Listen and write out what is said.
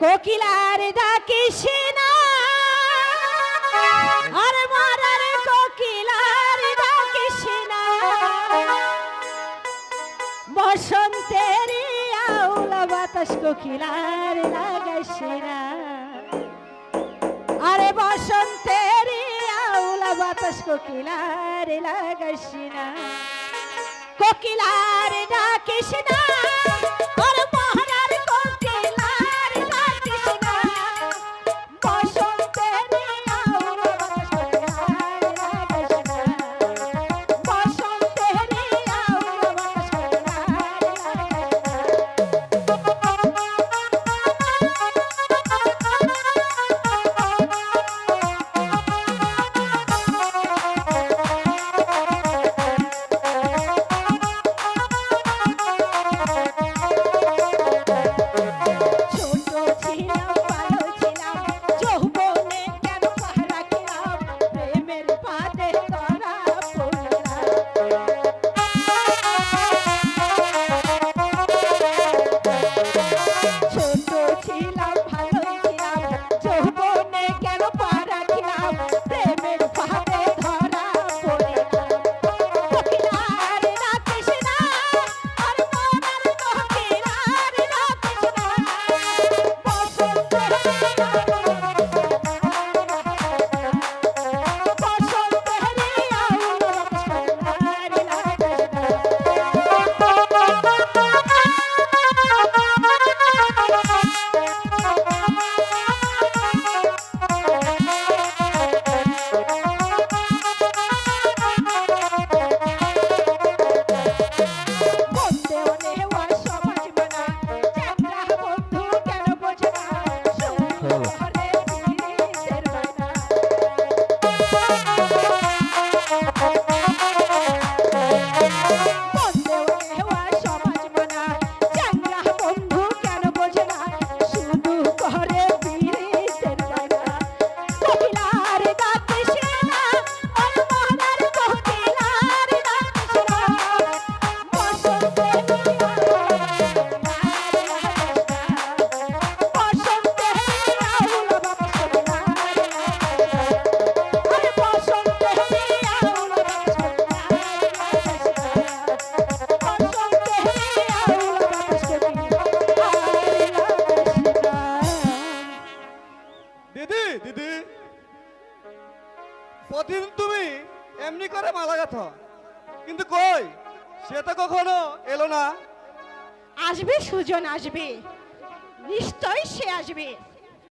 কোকিলার ডাকি সেনা। আর মারার কোকিলার ডাকি সেনা। বসন্তের আউলা বাতাস কোকিলার লাগাই সেনা। আরে বসন্তের আউলা বাতাস কোকিলার লাগাই সেনা। কোকিলার ডাকি সেনা। Thank you. প্রতিদিন তুমি এমনি করে মালা গাথো। কিন্তু কই? সে তো কখনো এলো না। আসবে সুজন, আসবে। নিশ্চয় সে আসবে।